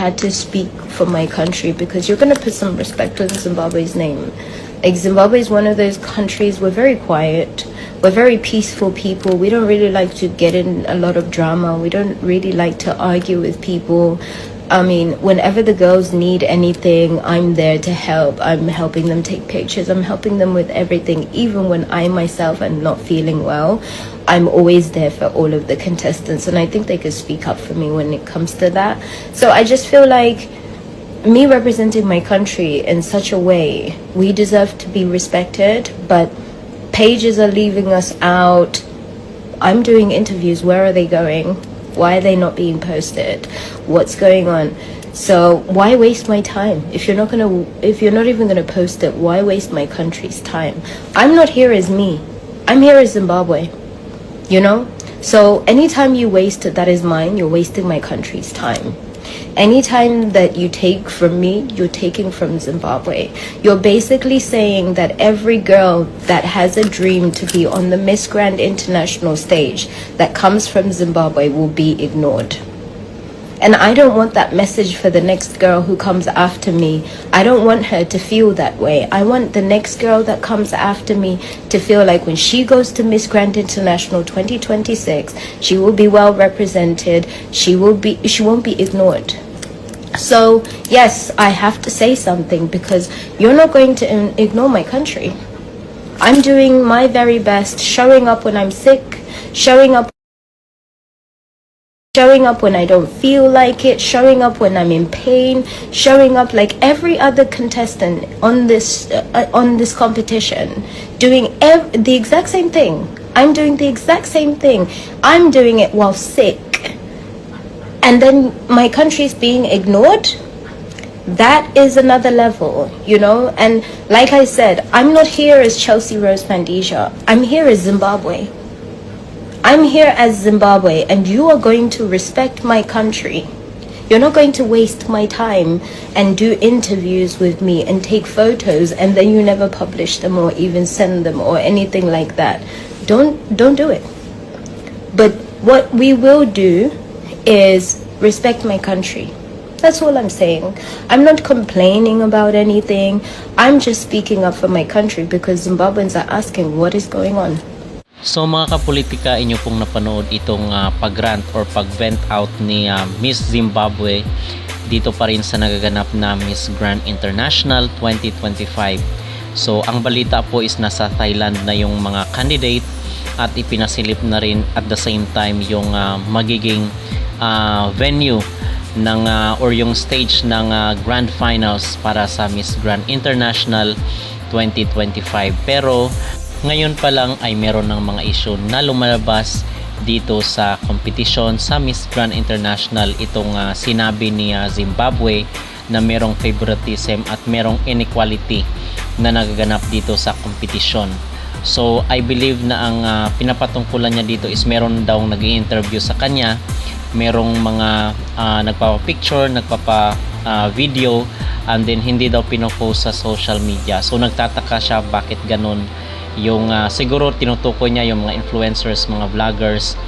had to speak for my country because you're going to put some respect on Zimbabwe's name. Like Zimbabwe is one of those countries we're very quiet. We're very peaceful people. We don't really like to get in a lot of drama. We don't really like to argue with people. I mean, whenever the girls need anything, I'm there to help. I'm helping them take pictures. I'm helping them with everything. Even when I myself am not feeling well, I'm always there for all of the contestants. And I think they could speak up for me when it comes to that. So I just feel like me representing my country in such a way, we deserve to be respected, but pages are leaving us out. I'm doing interviews. Where are they going? Why are they not being posted? What's going on? So why waste my time if you're not gonna if you're not even gonna post it? Why waste my country's time? I'm not here as me. I'm here as Zimbabwe. You know. So anytime you waste that is mine, you're wasting my country's time. Anytime that you take from me, you're taking from Zimbabwe. You're basically saying that every girl that has a dream to be on the Miss Grand International stage that comes from Zimbabwe will be ignored. And I don't want that message for the next girl who comes after me. I don't want her to feel that way. I want the next girl that comes after me to feel like when she goes to Miss Grand International 2026, she will be well represented. She will be she won't be ignored. So, yes, I have to say something because you're not going to ignore my country. I'm doing my very best, showing up when I'm sick, showing up showing up when I don't feel like it, showing up when I'm in pain, showing up like every other contestant on this uh, on this competition, doing ev- the exact same thing. I'm doing the exact same thing. I'm doing it while sick. And then my country's being ignored. That is another level, you know? And like I said, I'm not here as Chelsea Rose Pandisha. I'm here as Zimbabwe. I'm here as Zimbabwe and you are going to respect my country. You're not going to waste my time and do interviews with me and take photos and then you never publish them or even send them or anything like that. Don't don't do it. But what we will do is respect my country. That's all I'm saying. I'm not complaining about anything. I'm just speaking up for my country because Zimbabweans are asking what is going on. So mga kapolitika, inyo pong napanood itong ah, pag-rant or pag-vent out ni ah, Miss Zimbabwe dito pa rin sa nagaganap na Miss Grand International 2025. So ang balita po is nasa Thailand na yung mga candidate at ipinasilip na rin at the same time yung ah, magiging ah, venue ng ah, or yung stage ng ah, Grand Finals para sa Miss Grand International 2025. Pero ngayon pa lang ay meron ng mga issue na lumalabas dito sa competition sa Miss Grand International itong ah, sinabi ni ah, Zimbabwe na merong favoritism at merong inequality na nagaganap dito sa competition. So I believe na ang ah, pinapatungkulan niya dito is meron daw nag interview sa kanya, merong mga ah, nagpapa-picture, nagpapa-video and then hindi daw pinopost sa social media. So nagtataka siya bakit ganun yung ah, siguro tinutukoy niya yung mga influencers, mga vloggers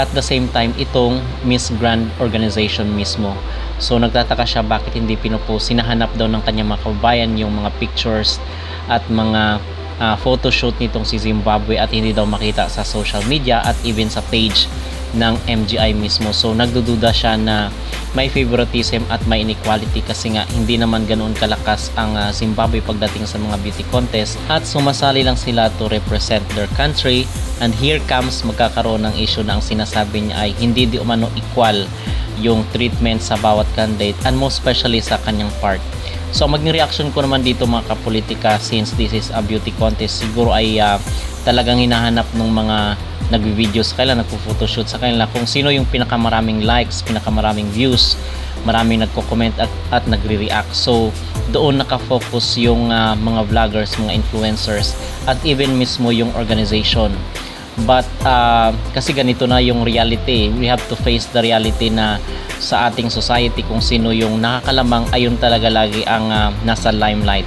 at the same time itong Miss Grand Organization mismo. So nagtataka siya bakit hindi pinopost. Sinahanap daw ng kanyang mga kababayan yung mga pictures at mga ah, photoshoot nitong si Zimbabwe at hindi daw makita sa social media at even sa page ng MGI mismo. So nagdududa siya na may favoritism at may inequality kasi nga hindi naman ganoon kalakas ang ah, Zimbabwe pagdating sa mga beauty contest at sumasali lang sila to represent their country and here comes magkakaroon ng issue na ang sinasabi niya ay hindi di umano equal yung treatment sa bawat candidate and most especially sa kanyang part. So maging reaction ko naman dito mga kapolitika since this is a beauty contest siguro ay ah, talagang hinahanap ng mga nagvi-video sa nagpo-photoshoot sa kanila kung sino yung pinakamaraming likes, pinakamaraming views, maraming nagko-comment at, at nagre-react. So doon nakafocus yung ah, mga vloggers, mga influencers at even mismo yung organization. But ah, kasi ganito na yung reality. We have to face the reality na sa ating society kung sino yung nakakalamang ayun talaga lagi ang ah, nasa limelight,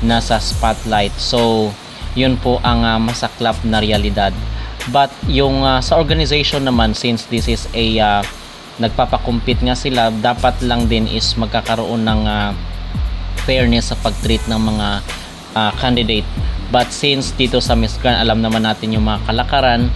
nasa spotlight. So yun po ang ah, masaklap na realidad. But yung ah, sa organization naman since this is a ah, nagpapakumpit nga sila dapat lang din is magkakaroon ng ah, fairness sa pag-treat ng mga ah, candidate but since dito sa Miss Grand alam naman natin yung mga kalakaran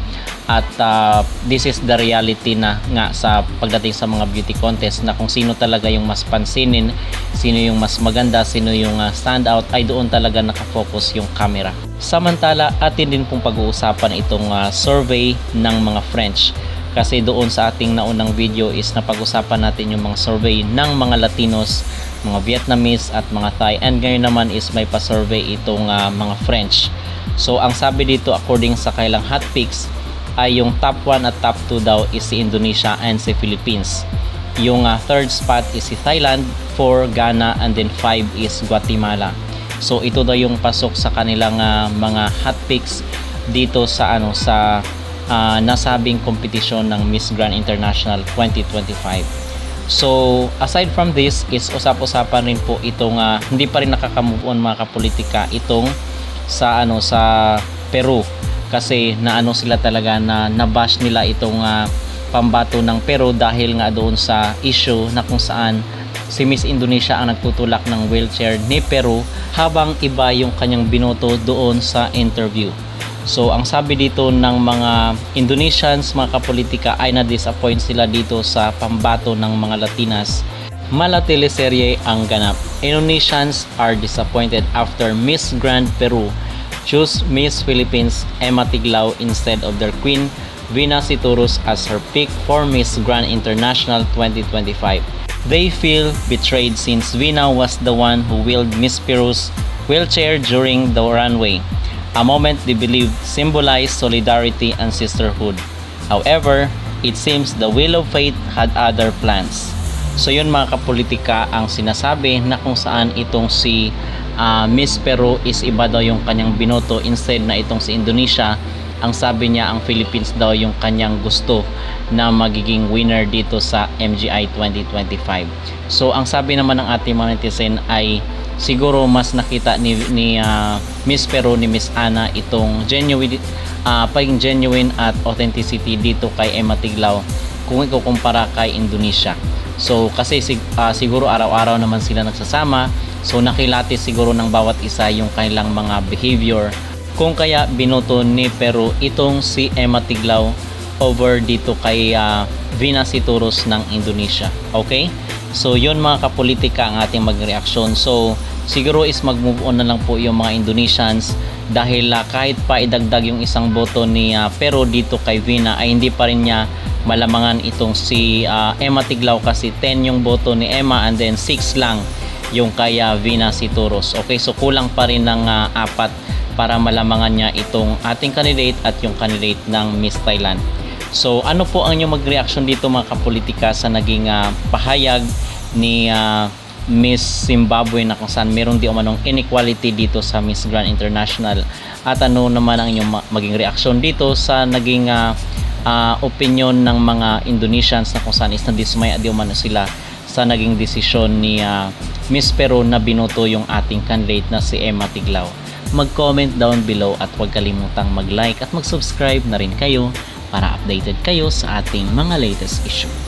at ah, this is the reality na nga sa pagdating sa mga beauty contest na kung sino talaga yung mas pansinin sino yung mas maganda sino yung ah, stand out ay doon talaga nakafocus yung camera. Samantala atin din pong pag-uusapan itong ah, survey ng mga French. Kasi doon sa ating naunang video is napag-usapan natin yung mga survey ng mga Latinos, mga Vietnamese at mga Thai. And ngayon naman is may pa-survey itong ah, mga French. So ang sabi dito according sa kailang hot picks ay yung top 1 at top 2 daw is si Indonesia and si Philippines. Yung ah, third spot is si Thailand, 4 Ghana and then 5 is Guatemala. So ito daw yung pasok sa kanilang ah, mga hot picks dito sa ano sa ah, nasabing kompetisyon ng Miss Grand International 2025. So, aside from this is usap-usapan rin po itong ah, hindi pa rin nakaka-move on mga kapolitika itong sa ano sa Peru kasi naano sila talaga na nabash nila itong ah, pambato ng Peru dahil nga doon sa issue na kung saan si Miss Indonesia ang nagtutulak ng wheelchair ni Peru habang iba yung kanyang binoto doon sa interview. So, ang sabi dito ng mga Indonesians, mga kapolitika ay na-disappoint sila dito sa pambato ng mga Latinas. Mala teleserye ang ganap. Indonesians are disappointed after Miss Grand Peru choose Miss Philippines Emma Tiglao instead of their queen Vina Siturus as her pick for Miss Grand International 2025. They feel betrayed since Vina was the one who wheeled Miss Peru's wheelchair during the runway a moment they believed symbolized solidarity and sisterhood. However, it seems the wheel of fate had other plans. So yun mga kapolitika ang sinasabi na kung saan itong si ah, Miss Peru is iba daw yung kanyang binoto instead na itong si Indonesia ang sabi niya ang Philippines daw yung kanyang gusto na magiging winner dito sa MGI 2025. So ang sabi naman ng ating mga netizen ay siguro mas nakita ni, ni ah, Miss Peru ni Miss Ana itong genuine uh, paging genuine at authenticity dito kay Emma Tiglao kung ikukumpara kay Indonesia. So kasi ah, siguro araw-araw naman sila nagsasama so nakilati siguro ng bawat isa yung kanilang mga behavior kung kaya binoto ni Peru itong si Emma Tiglao over dito kay ah, Vina Situros ng Indonesia. Okay? So yun mga kapolitika ang ating magreaksyon. So siguro is mag-move on na lang po yung mga Indonesians dahil ah, kahit pa idagdag yung isang boto ni ah, Peru dito kay Vina ay hindi pa rin niya malamangan itong si ah, Emma Tiglao kasi 10 yung boto ni Emma and then 6 lang yung kay ah, Vina Situros. Okay, so kulang pa rin ng ah, apat para malamangan niya itong ating candidate at yung candidate ng Miss Thailand. So ano po ang inyong mag-reaction dito mga kapolitika sa naging ah, pahayag ni ah, Miss Zimbabwe na kung saan meron di umanong inequality dito sa Miss Grand International at ano naman ang inyong ma- maging reaksyon dito sa naging ah, ah, opinion ng mga Indonesians na kung saan is nadismaya di umano sila sa naging desisyon ni ah, Miss Peru na binoto yung ating candidate na si Emma Tiglao. Mag-comment down below at huwag kalimutang mag-like at mag-subscribe na rin kayo para updated kayo sa ating mga latest issue.